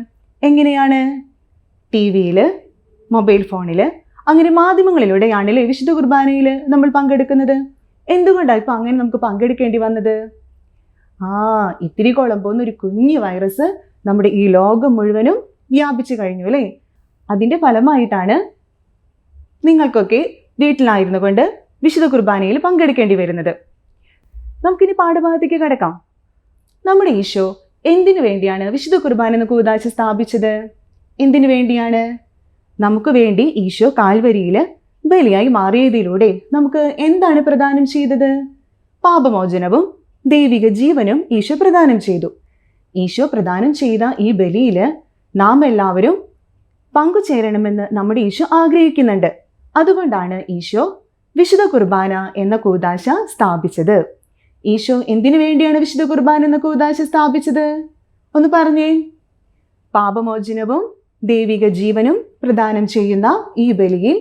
എങ്ങനെയാണ്? ടി വിയിൽ മൊബൈൽ ഫോണിൽ അങ്ങനെ മാധ്യമങ്ങളിലൂടെയാണല്ലേ വിശുദ്ധ കുർബാനയിൽ നമ്മൾ പങ്കെടുക്കുന്നത്? എന്തുകൊണ്ടാണ് ഇപ്പം അങ്ങനെ നമുക്ക് പങ്കെടുക്കേണ്ടി വന്നത്? ആ ഇത്തിരി കുഴമ്പുന്ന ഒരു കുഞ്ഞു വൈറസ് നമ്മുടെ ഈ ലോകം മുഴുവനും വ്യാപിച്ചു കഴിഞ്ഞു അല്ലേ? അതിന്റെ ഫലമായിട്ടാണ് നിങ്ങൾക്കൊക്കെ വീട്ടിലായിരുന്നു കൊണ്ട് വിശുദ്ധ കുർബാനയിൽ പങ്കെടുക്കേണ്ടി വരുന്നത്. നമുക്കിനി പാഠഭാഗത്തേക്ക് കിടക്കാം. നമ്മുടെ ഈശോ എന്തിനു വേണ്ടിയാണ് വിശുദ്ധ കുർബാന എന്ന കൂതാശ സ്ഥാപിച്ചത്? എന്തിനു വേണ്ടിയാണ്? നമുക്ക് വേണ്ടി ഈശോ കാൽവരിയിൽ ബലിയായി മാറിയതിലൂടെ നമുക്ക് എന്താണ് പ്രദാനം ചെയ്തത്? പാപമോചനവും ദൈവിക ജീവനും ഈശോ പ്രദാനം ചെയ്തു. ഈശോ പ്രദാനം ചെയ്ത ഈ ബലിയിൽ നാം എല്ലാവരും പങ്കുചേരണമെന്ന് നമ്മുടെ ഈശോ ആഗ്രഹിക്കുന്നുണ്ട്. അതുകൊണ്ടാണ് ഈശോ വിശുദ്ധ കുർബാന എന്ന കൂതാശ സ്ഥാപിച്ചത്. ഈശോ എന്തിനു വേണ്ടിയാണ് വിശുദ്ധ കുർബാന എന്ന കൂതാശ സ്ഥാപിച്ചത്? ഒന്ന് പറഞ്ഞേ. പാപമോചനവും ദൈവിക ജീവനും പ്രദാനം ചെയ്യുന്ന ഈ ബലിയിൽ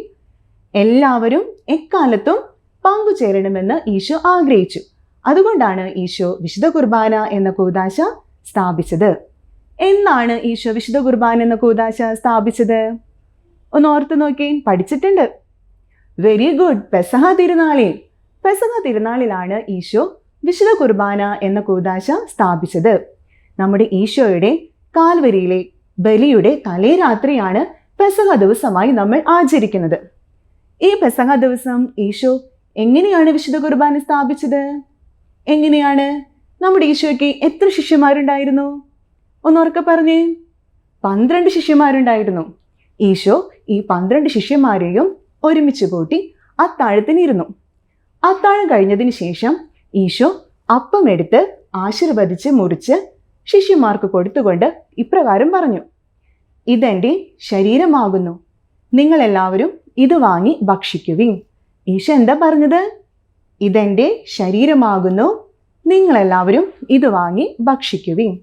എല്ലാവരും എക്കാലത്തും പങ്കുചേരണമെന്ന് ഈശോ ആഗ്രഹിച്ചു. അതുകൊണ്ടാണ് ഈശോ വിശുദ്ധ കുർബാന എന്ന കൂതാശ സ്ഥാപിച്ചത്. എന്നാണ് ഈശോ വിശുദ്ധ കുർബാന എന്ന കൂതാശ സ്ഥാപിച്ചത്? ഒന്ന് ഓർത്തു നോക്കി. പഠിച്ചിട്ടുണ്ട്. വെരി ഗുഡ് പെസഹ തിരുനാളിൽ. പെസഹ തിരുനാളിലാണ് ഈശോ വിശുദ്ധ കുർബാന എന്ന കൂതാശ സ്ഥാപിച്ചത്. നമ്മുടെ ഈശോയുടെ കാൽവരിയിലെ ബലിയുടെ തലേരാത്രിയാണ് പെസഹ ദിവസമായി നമ്മൾ ആചരിക്കുന്നത്. ഈ പെസഹ ദിവസം ഈശോ എങ്ങനെയാണ് വിശുദ്ധ കുർബാന സ്ഥാപിച്ചത്? എങ്ങനെയാണ്? നമ്മുടെ ഈശോയ്ക്ക് എത്ര ശിഷ്യന്മാരുണ്ടായിരുന്നു? ഒന്നോർക്കെ പറഞ്ഞേ. പന്ത്രണ്ട് ശിഷ്യന്മാരുണ്ടായിരുന്നു. ഈശോ ഈ പന്ത്രണ്ട് ശിഷ്യന്മാരെയും ഒരുമിച്ച് കൂട്ടി അത്താഴത്തിനിരുന്നു. അത്താഴം കഴിഞ്ഞതിന് ശേഷം ഈശോ അപ്പം എടുത്ത് ആശീർവദിച്ച് മുറിച്ച് ശിഷ്യന്മാർക്ക് കൊടുത്തുകൊണ്ട് ഇപ്രകാരം പറഞ്ഞു. ഇതെന്റെ ശരീരമാകുന്നു. നിങ്ങളെല്ലാവരും ഇത് വാങ്ങി ഭക്ഷിക്കുവിൻ. ഈശോ എന്താ പറഞ്ഞത്? ഇതെന്റെ ശരീരമാകുന്നു. നിങ്ങളെല്ലാവരും ഇത് വാങ്ങി ഭക്ഷിക്കുവിൻ.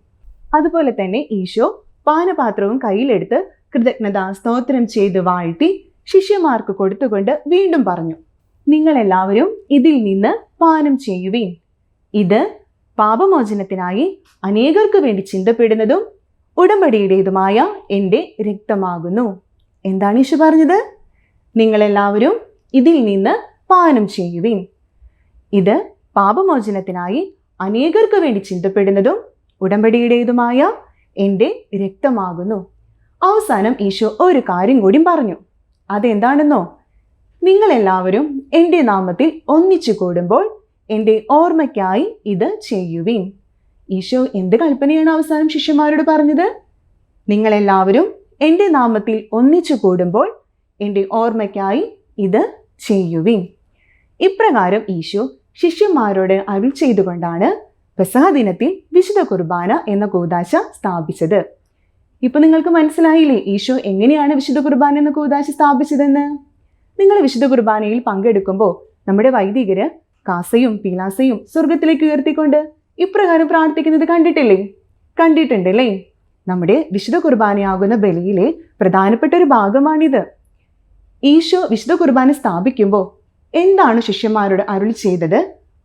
അതുപോലെ തന്നെ ഈശോ പാനപാത്രവും കയ്യിലെടുത്ത് കൃതജ്ഞത സ്തോത്രം ചെയ്ത് വാഴ്ത്തി ശിഷ്യന്മാർക്ക് കൊടുത്തുകൊണ്ട് വീണ്ടും പറഞ്ഞു. നിങ്ങളെല്ലാവരും ഇതിൽ നിന്ന് പാനം ചെയ്യുവിൻ. ഇത് പാപമോചനത്തിനായി അനേകർക്ക് വേണ്ടി ചിന്തപ്പെടുന്നതും ഉടമ്പടിയുടേതുമായ എന്റെ രക്തമാകുന്നു. എന്താണ് ഈശോ പറഞ്ഞത്? നിങ്ങളെല്ലാവരും ഇതിൽ നിന്ന് പാനം ചെയ്യുവിൻ. ഇത് പാപമോചനത്തിനായി അനേകർക്ക് വേണ്ടി ചിന്തപ്പെടുന്നതും ഉടമ്പടിയുടേതുമായ എന്റെ രക്തമാകുന്നു. അവസാനം ഈശോ ഒരു കാര്യം കൂടി പറഞ്ഞു. അതെന്താണെന്നോ? നിങ്ങളെല്ലാവരും എന്റെ നാമത്തിൽ ഒന്നിച്ചു കൂടുമ്പോൾ എന്റെ ഓർമ്മയ്ക്കായി ഇത് ചെയ്യുവിൻ. ഈശോ എന്ത് കൽപ്പനയാണ് അവസാനം ശിഷ്യന്മാരോട് പറഞ്ഞത്? നിങ്ങളെല്ലാവരും എന്റെ നാമത്തിൽ ഒന്നിച്ചു കൂടുമ്പോൾ എന്റെ ഓർമ്മയ്ക്കായി ഇത് ചെയ്യുവിൻ. ഇപ്രകാരം ഈശോ ശിഷ്യന്മാരോട് അരുൾ ചെയ്തുകൊണ്ടാണ് പെസഹ ദിനത്തിൽ വിശുദ്ധ കുർബാന എന്ന കൂതാശ സ്ഥാപിച്ചത്. ഇപ്പൊ നിങ്ങൾക്ക് മനസ്സിലായില്ലേ ഈശോ എങ്ങനെയാണ് വിശുദ്ധ കുർബാന എന്ന കൂതാശ സ്ഥാപിച്ചതെന്ന്? നിങ്ങൾ വിശുദ്ധ കുർബാനയിൽ പങ്കെടുക്കുമ്പോൾ നമ്മുടെ വൈദികര് കാസയും പീലാസയും സ്വർഗത്തിലേക്ക് ഉയർത്തിക്കൊണ്ട് ഇപ്രകാരം പ്രാർത്ഥിക്കുന്നത് കണ്ടിട്ടില്ലേ? കണ്ടിട്ടുണ്ടല്ലേ? നമ്മുടെ വിശുദ്ധ കുർബാനയാകുന്ന ബലിയിലെ പ്രധാനപ്പെട്ട ഒരു ഭാഗമാണിത്. ഈശോ വിശുദ്ധ കുർബാന സ്ഥാപിക്കുമ്പോൾ എന്താണ് ശിഷ്യന്മാരോട് അരുൾ ചെയ്തത്?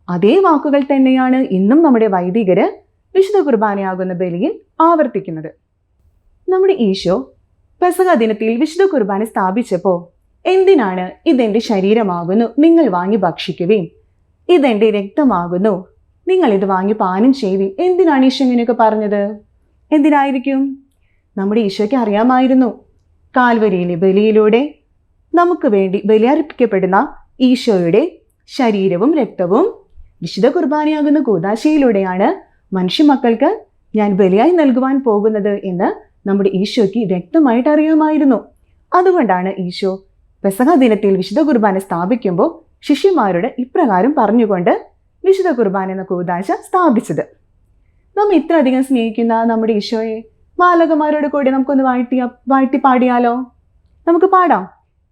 അതേ വാക്കുകൾ തന്നെയാണ് ഇന്നും നമ്മുടെ വൈദികര് വിശുദ്ധ കുർബാനയാകുന്ന ബലിയിൽ ആവർത്തിക്കുന്നത്. നമ്മുടെ ഈശോ പെസക ദിനത്തിൽ വിശുദ്ധ കുർബാന സ്ഥാപിച്ചപ്പോൾ എന്തിനാണ് ഇതെന്റെ ശരീരമാകുന്നു? നിങ്ങൾ വാങ്ങി ഭക്ഷിക്കുകയും ഇതെന്റെ രക്തമാകുന്നു. നിങ്ങൾ ഇത് വാങ്ങി പാനം ചെയ്യുകയും എന്തിനാണ് ഈശോ ഇങ്ങനെയൊക്കെ പറഞ്ഞത്? എന്തിനായിരിക്കും? നമ്മുടെ ഈശോയ്ക്ക് അറിയാമായിരുന്നു. കാൽവരിയിലെ ബലിയിലൂടെ നമുക്ക് വേണ്ടി ബലിയർപ്പിക്കപ്പെടുന്ന ഈശോയുടെ ശരീരവും രക്തവും വിശുദ്ധ കുർബാനയാകുന്ന കൂതാശയിലൂടെയാണ് മനുഷ്യമക്കൾക്ക് ഞാൻ ബലിയായി നൽകുവാൻ പോകുന്നത് എന്ന് നമ്മുടെ ഈശോയ്ക്ക് വ്യക്തമായിട്ട് അറിയുമായിരുന്നു. അതുകൊണ്ടാണ് ഈശോ പെസഹ ദിനത്തിൽ വിശുദ്ധ കുർബാന സ്ഥാപിക്കുമ്പോൾ ശിഷ്യന്മാരോട് ഇപ്രകാരം പറഞ്ഞുകൊണ്ട് വിശുദ്ധ കുർബാന എന്ന കൂതാശ സ്ഥാപിച്ചത്. നാം ഇത്ര അധികം സ്നേഹിക്കുന്ന നമ്മുടെ ഈശോയെ ബാലകന്മാരോട് കൂടി നമുക്കൊന്ന് വാഴ്ത്തി വാഴ്ത്തി പാടിയാലോ? നമുക്ക് പാടാം.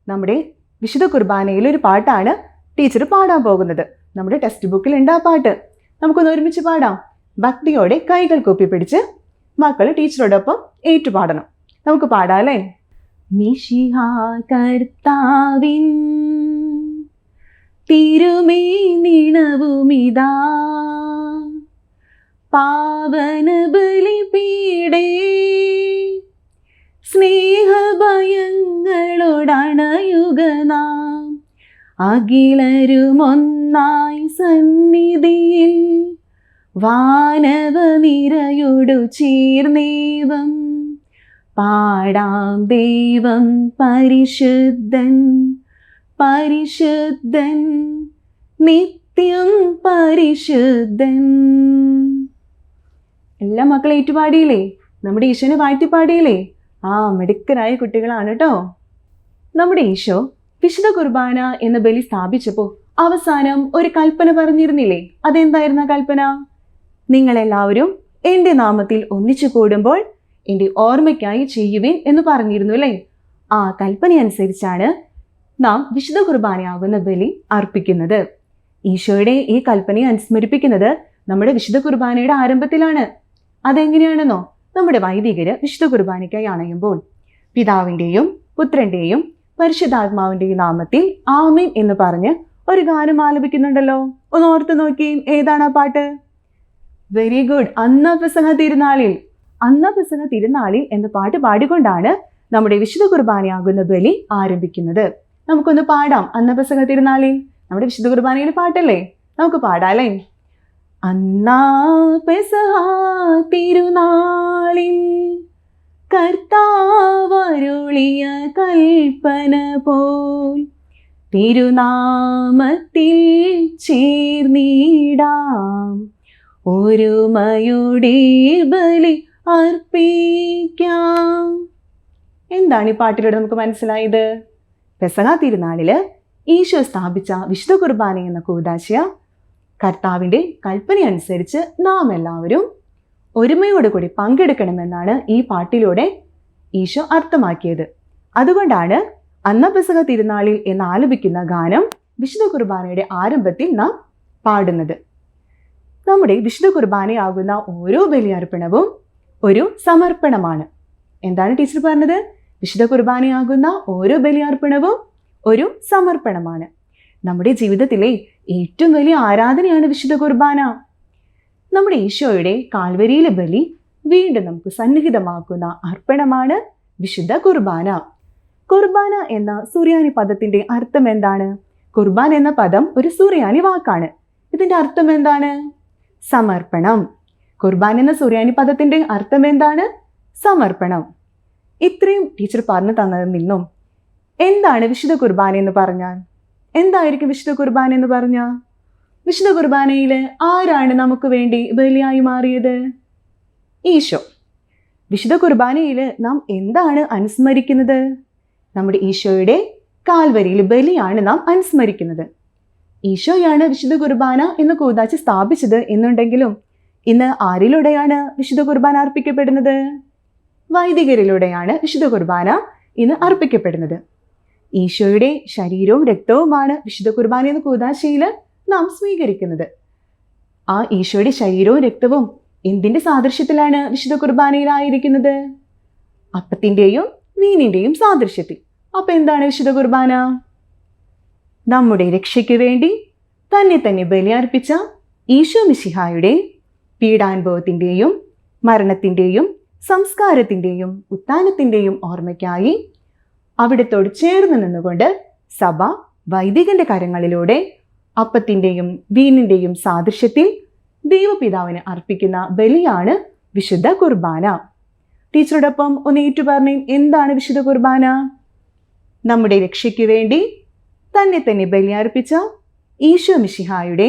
നമ്മുടെ വിശുദ്ധ കുർബാനയിൽ ഒരു പാട്ടാണ് ടീച്ചർ പാടാൻ പോകുന്നത്. നമ്മുടെ ടെക്സ്റ്റ് ബുക്കിൽ ഉണ്ട് ആ പാട്ട്. നമുക്കൊന്ന് ഒരുമിച്ച് പാടാം. ഭക്തിയോടെ കൈകൾ കൂപ്പി പിടിച്ച് മക്കൾ ടീച്ചറോടൊപ്പം ഏറ്റുപാടണം. നമുക്ക് പാടാല്ലേ മിഷിഹ കർത്താവിൻ തിരുമേ നിണവുമിതാ. പാവന ബലിപീടേ സ്നേഹഭയങ്ങളോടണയുക നാം. അഖിലരുമൊന്നായി സന്നിധിയിൽ വാനവ നിരയോടു ചേർന്നേവം. പാടാം ദൈവം പരിശുദ്ധൻ പരിശുദ്ധൻ നിത്യം പരിശുദ്ധൻ. എല്ലാ മക്കളെ ഏറ്റുപാടിയില്ലേ? നമ്മുടെ ഈശോനെ വാഴ്ത്തി പാടിയില്ലേ ആ മിടുക്കരായ കുട്ടികളാണ് കേട്ടോ നമ്മുടെ ഈശോ വിശുദ്ധ കുർബാന എന്ന ബലി സ്ഥാപിച്ചപ്പോൾ അവസാനം ഒരു കൽപ്പന പറഞ്ഞിരുന്നില്ലേ? അതെന്തായിരുന്ന കൽപ്പന? നിങ്ങളെല്ലാവരും എന്റെ നാമത്തിൽ ഒന്നിച്ചു കൂടുമ്പോൾ എന്റെ ഓർമ്മയ്ക്കായി ചെയ്യുവിൻ എന്ന് പറഞ്ഞിരുന്നു അല്ലേ? ആ കൽപ്പന അനുസരിച്ചാണ് നാം വിശുദ്ധ കുർബാനയാകുന്ന ബലി അർപ്പിക്കുന്നത്. ഈശോയുടെ ഈ കൽപ്പനയെ അനുസ്മരിപ്പിക്കുന്നത് നമ്മുടെ വിശുദ്ധ കുർബാനയുടെ ആരംഭത്തിലാണ്. അതെങ്ങനെയാണെന്നോ നമ്മുടെ വൈദികര് വിശുദ്ധ കുർബാനയ്ക്കായി അണയുമ്പോൾ പിതാവിന്റെയും പുത്രന്റെയും പരിശുദ്ധാത്മാവിന്റെയും നാമത്തിൽ ആമീൻ എന്ന് പറഞ്ഞ് ഒരു ഗാനം ആലപിക്കുന്നുണ്ടല്ലോ. ഒന്ന് ഓർത്ത് നോക്കി ഏതാണ് ആ പാട്ട്? വെരി ഗുഡ് അന്ന തിരുനാളിൽ അന്ന പെസഹ തിരുനാളിൽ എന്ന പാട്ട് പാടിക്കൊണ്ടാണ് നമ്മുടെ വിശുദ്ധ കുർബാനയാകുന്ന ബലി ആരംഭിക്കുന്നത്. നമുക്കൊന്ന് പാടാം അന്ന പെസഹ തിരുനാളിൽ. നമ്മുടെ വിശുദ്ധ കുർബാനയിൽ പാട്ടല്ലേ? നമുക്ക് പാടാലേ. അന്നാ പെസഹ തിരുനാളിൽ കർത്താവരുളിയ കൽപ്പന പോൽ തിരുനാമത്തിൽ ചേർന്നിടാം. ഒരുമയുടെ ബലി അർപ്പിക്കാം. എന്താണ് ഈ പാട്ടിലൂടെ നമുക്ക് മനസ്സിലായത്? പെസഹ തിരുനാളിൽ ഈശോ സ്ഥാപിച്ച വിശുദ്ധ കുർബാന എന്ന കൂതാശയ കർത്താവിന്റെ കൽപ്പന അനുസരിച്ച് നാം എല്ലാവരും ഒരുമയോടെ കൂടി പങ്കെടുക്കണമെന്നാണ് ഈ പാട്ടിലൂടെ ഈശോ അർത്ഥമാക്കിയത്. അതുകൊണ്ടാണ് അന്നപെസക തിരുനാളിൽ എന്ന് ആലപിക്കുന്ന ഗാനം വിശുദ്ധ കുർബാനയുടെ ആരംഭത്തിൽ നാം പാടുന്നത്. നമ്മുടെ വിശുദ്ധ കുർബാനയാകുന്ന ഓരോ ബലിയർപ്പണവും ഒരു സമർപ്പണമാണ്. എന്താണ് ടീച്ചർ പറഞ്ഞത്? വിശുദ്ധ കുർബാനയാകുന്ന ഓരോ ബലിയർപ്പണവും ഒരു സമർപ്പണമാണ്. നമ്മുടെ ജീവിതത്തിലെ ഏറ്റവും വലിയ ആരാധനയാണ് വിശുദ്ധ കുർബാന. നമ്മുടെ ഈശോയുടെ കാൽവരിയിലെ ബലി വീണ്ടും നമുക്ക് സന്നിഹിതമാക്കുന്ന അർപ്പണമാണ് വിശുദ്ധ കുർബാന. കുർബാന എന്ന സൂര്യാനി പദത്തിന്റെ അർത്ഥം എന്താണ്? കുർബാൻ എന്ന പദം ഒരു സൂര്യാനി വാക്കാണ്. ഇതിന്റെ അർത്ഥം എന്താണ്? സമർപ്പണം. കുർബാൻ എന്ന സുറിയാനി പദത്തിന്റെ അർത്ഥം എന്താണ്? സമർപ്പണം. ഇത്രയും ടീച്ചർ പറഞ്ഞു തന്നതിൽ നിന്നും എന്താണ് വിശുദ്ധ കുർബാന എന്ന് പറഞ്ഞാൽ? എന്തായിരിക്കും വിശുദ്ധ കുർബാന എന്ന് പറഞ്ഞാൽ? വിശുദ്ധ കുർബാനയിൽ ആരാണ് നമുക്ക് വേണ്ടി ബലിയായി മാറിയത്? ഈശോ. വിശുദ്ധ കുർബാനയിൽ നാം എന്താണ് അനുസ്മരിക്കുന്നത്? നമ്മുടെ ഈശോയുടെ കാൽവരിയിൽ ബലിയാണ് നാം അനുസ്മരിക്കുന്നത്. ഈശോയാണ് വിശുദ്ധ കുർബാന എന്ന് കൂതാച്ച് സ്ഥാപിച്ചത് എന്നുണ്ടെങ്കിലും ഇന്ന് ആരിലൂടെയാണ് വിശുദ്ധ കുർബാന അർപ്പിക്കപ്പെടുന്നത്? വൈദികരിലൂടെയാണ് വിശുദ്ധ കുർബാന ഇന്ന് അർപ്പിക്കപ്പെടുന്നത്. ഈശോയുടെ ശരീരവും രക്തവുമാണ് വിശുദ്ധ കുർബാന എന്ന കൂതാശയിൽ നാം സ്വീകരിക്കുന്നത്. ആ ഈശോയുടെ ശരീരവും രക്തവും എന്തിന്റെ സാദൃശ്യത്തിലാണ് വിശുദ്ധ കുർബാനയിലായിരിക്കുന്നത് അപ്പത്തിന്റെയും വീനിന്റെയും സാദൃശ്യത്തിൽ. അപ്പൊ എന്താണ് വിശുദ്ധ കുർബാന? നമ്മുടെ രക്ഷയ്ക്ക് വേണ്ടി തന്നെ തന്നെ ബലിയർപ്പിച്ച ഈശോ മിശിഹായുടെ പീഡാനുഭവത്തിന്റെയും മരണത്തിന്റെയും സംസ്കാരത്തിന്റെയും ഉത്ഥാനത്തിന്റെയും ഓർമ്മയ്ക്കായി അവിടത്തോട് ചേർന്ന് നിന്നുകൊണ്ട് സഭ വൈദികന്റെ കരങ്ങളിലൂടെ അപ്പത്തിന്റെയും വീനിന്റെയും സാദൃശ്യത്തിൽ ദൈവപിതാവിന് അർപ്പിക്കുന്ന ബലിയാണ് വിശുദ്ധ കുർബാന. ടീച്ചറോടൊപ്പം ഒന്ന് ഏറ്റുപറഞ്ഞേ എന്താണ് വിശുദ്ധ കുർബാന? നമ്മുടെ രക്ഷയ്ക്ക് വേണ്ടി തന്നെ തന്നെ ബലിയർപ്പിച്ച ഈശോ മിഷിഹായുടെ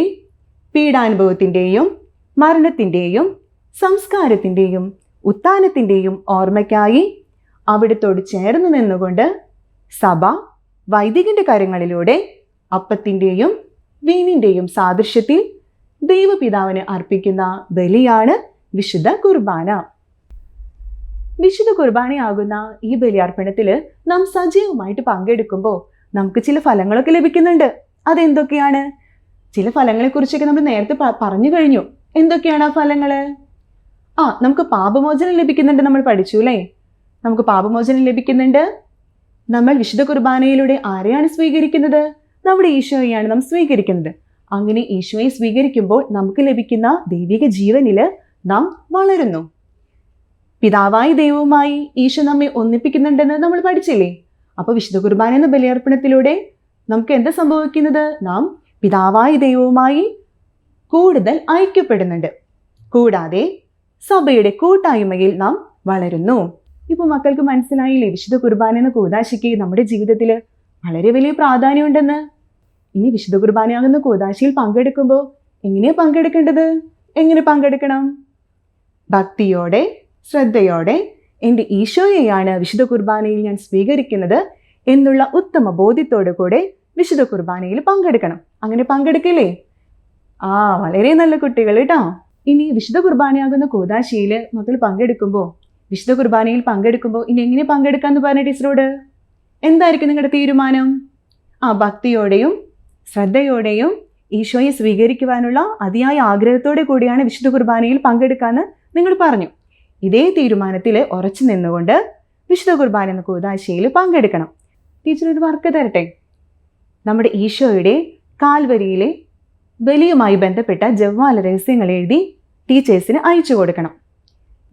പീഡാനുഭവത്തിന്റെയും മരണത്തിന്റെയും സംസ്കാരത്തിന്റെയും ഉത്ഥാനത്തിന്റെയും ഓർമ്മയ്ക്കായി അവിടത്തോട് ചേർന്ന് നിന്നുകൊണ്ട് സഭ വൈദികന്റെ കരങ്ങളിലൂടെ അപ്പത്തിന്റെയും വീനിന്റെയും സാദൃശ്യത്തിൽ ദൈവപിതാവിന് അർപ്പിക്കുന്ന ബലിയാണ് വിശുദ്ധ കുർബാന. വിശുദ്ധ കുർബാനയാകുന്ന ഈ ബലിയർപ്പണത്തിൽ നാം സജീവമായിട്ട് പങ്കെടുക്കുമ്പോൾ നമുക്ക് ചില ഫലങ്ങളൊക്കെ ലഭിക്കുന്നുണ്ട്. അതെന്തൊക്കെയാണ്? ചില ഫലങ്ങളെക്കുറിച്ചൊക്കെ നമ്മൾ നേരത്തെ പറഞ്ഞു കഴിഞ്ഞു. എന്തൊക്കെയാണ് ആ ഫലങ്ങൾ ആ നമുക്ക് പാപമോചനം ലഭിക്കുന്നുണ്ട് നമ്മൾ പഠിച്ചു അല്ലേ? നമുക്ക് പാപമോചനം ലഭിക്കുന്നുണ്ട്. നമ്മൾ വിശുദ്ധ കുർബാനയിലൂടെ ആരെയാണ് സ്വീകരിക്കുന്നത്? നമ്മുടെ ഈശോയെയാണ് നാം സ്വീകരിക്കുന്നത്. അങ്ങനെ ഈശോയെ സ്വീകരിക്കുമ്പോൾ നമുക്ക് ലഭിക്കുന്ന ദൈവിക ജീവനിൽ നാം വളരുന്നു. പിതാവായി ദൈവവുമായി ഈശോ നമ്മെ ഒന്നിപ്പിക്കുന്നുണ്ടെന്ന് നമ്മൾ പഠിച്ചില്ലേ? അപ്പോൾ വിശുദ്ധ കുർബാന എന്ന ബലിയർപ്പണത്തിലൂടെ നമുക്ക് എന്താ സംഭവിക്കുന്നത്? നാം പിതാവായി ദൈവവുമായി കൂടുതൽ ഐക്യപ്പെടുന്നുണ്ട്. കൂടാതെ സഭയുടെ കൂട്ടായ്മയിൽ നാം വളരുന്നു. ഇപ്പൊ മക്കൾക്ക് മനസ്സിലായില്ലേ? വിശുദ്ധ കുർബാന എന്ന കൂതാശിക്ക് നമ്മുടെ ജീവിതത്തിൽ വളരെ വലിയ പ്രാധാന്യമുണ്ടെന്ന്. ഇനി വിശുദ്ധ കുർബാനയാകുന്ന കൂതാശിയിൽ പങ്കെടുക്കുമ്പോൾ എങ്ങനെയാ പങ്കെടുക്കേണ്ടത്? എങ്ങനെ പങ്കെടുക്കണം? ഭക്തിയോടെ ശ്രദ്ധയോടെ എന്റെ ഈശോയെയാണ് വിശുദ്ധ കുർബാനയിൽ ഞാൻ സ്വീകരിക്കുന്നത് എന്നുള്ള ഉത്തമ ബോധ്യത്തോടു കൂടെ വിശുദ്ധ കുർബാനയിൽ പങ്കെടുക്കണം. അങ്ങനെ പങ്കെടുക്കില്ലേ? ആ വളരെ നല്ല കുട്ടികൾ കേട്ടോ ഇനി വിശുദ്ധ കുർബാനയാകുന്ന കൂതാശിയിൽ മക്കൾ പങ്കെടുക്കുമ്പോൾ വിശുദ്ധ കുർബാനയിൽ പങ്കെടുക്കുമ്പോൾ ഇനി എങ്ങനെ പങ്കെടുക്കാമെന്ന് പറഞ്ഞ ടീച്ചറോട്? എന്തായിരിക്കും നിങ്ങളുടെ തീരുമാനം? ആ ഭക്തിയോടെയും ശ്രദ്ധയോടെയും ഈശോയെ സ്വീകരിക്കുവാനുള്ള അതിയായ ആഗ്രഹത്തോടെ കൂടിയാണ് വിശുദ്ധ കുർബാനയിൽ പങ്കെടുക്കാമെന്ന് നിങ്ങൾ പറഞ്ഞു. ഇതേ തീരുമാനത്തിൽ ഉറച്ചു നിന്നുകൊണ്ട് വിശുദ്ധ കുർബാന എന്ന കൂതാശയിൽ പങ്കെടുക്കണം. ടീച്ചർ ഒരു വർക്ക് തരട്ടെ? നമ്മുടെ ഈശോയുടെ കാൽവരിയിലെ ബലിയുമായി ബന്ധപ്പെട്ട ജവ്വാല രഹസ്യങ്ങൾ എഴുതി ടീച്ചേഴ്സിന് അയച്ചു കൊടുക്കണം.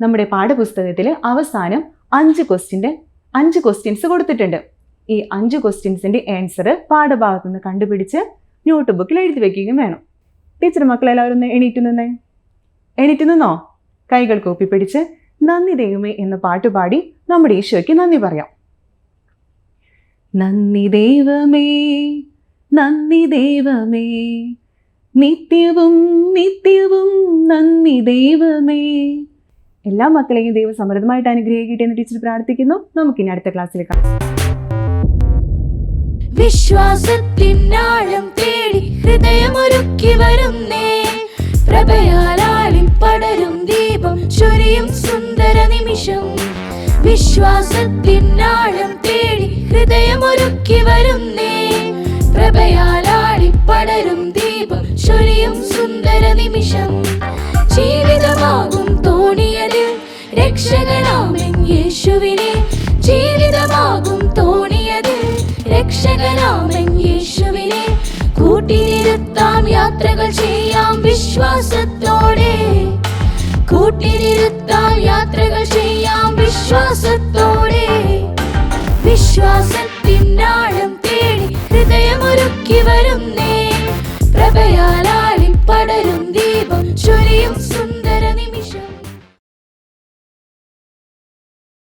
നമ്മുടെ പാഠപുസ്തകത്തിൽ അവസാനം അഞ്ച് ക്വസ്റ്റ്യന്റെ അഞ്ച് ക്വസ്റ്റ്യൻസ് കൊടുത്തിട്ടുണ്ട്. ഈ അഞ്ച് ക്വസ്റ്റ്യൻസിന്റെ ആൻസർ പാഠഭാഗത്തു നിന്ന് കണ്ടുപിടിച്ച് നോട്ട് ബുക്കിൽ എഴുതി വയ്ക്കുകയും വേണം. ടീച്ചർ മക്കളെല്ലാവരും ഒന്ന് എണീറ്റ് നിന്നേ. എണീറ്റ് നിന്നോ? കൈകൾ കൂപ്പി പിടിച്ച് നന്ദി ദൈവമേ എന്ന് പാട്ടുപാടി നമ്മുടെ ഈശോയ്ക്ക് നന്ദി പറയാം. നന്ദി ദൈവമേ നന്ദി ദൈവമേ നിത്യവും നിത്യവും നന്ദി ദൈവമേ. എല്ലാ മക്കളെയും ദൈവം സമൃദ്ധമായിട്ട് അനുഗ്രഹിക്കട്ടെ എന്ന് ടീച്ചർ പ്രാർത്ഥിക്കുന്നു. നമുക്കിനി അടുത്ത ക്ലാസ്സിൽ കാണാം. വിശ്വാസത്തിനാഴം തേടി ഹൃദയമൊരുക്കി വരുന്നേ. പ്രഭയാലാളി പടരും ദീപം ചൊരിയും സുന്ദര നിമിഷം. വിശ്വാസത്തിനാഴം തേടി ഹൃദയമൊരുക്കി വരുന്നേ. പ്രഭയാലാളി പടരും ചൊരിയും സുന്ദര നിമിഷം. ജീവിതമാകും തോണിയതിൽ രക്ഷകനാമൻ യേശുവിനെ. ജീവിതമാകും തോണിയതിൽ രക്ഷകനാമൻ യേശുവിനെ. കൂട്ടിനിരുത്താം യാത്രകൾ ചെയ്യാം വിശ്വാസത്തോടെ. കൂട്ടിനിരുത്താം യാത്രകൾ ചെയ്യാം വിശ്വാസത്തോടെ. വിശ്വാസത്തിൻ നാളം തേടി ഹൃദയമൊരുക്കി വരുന്നേ കൃപയാലാളിപ്പടരും ദീപം ചൊരിയും സുന്ദര നിമിഷം.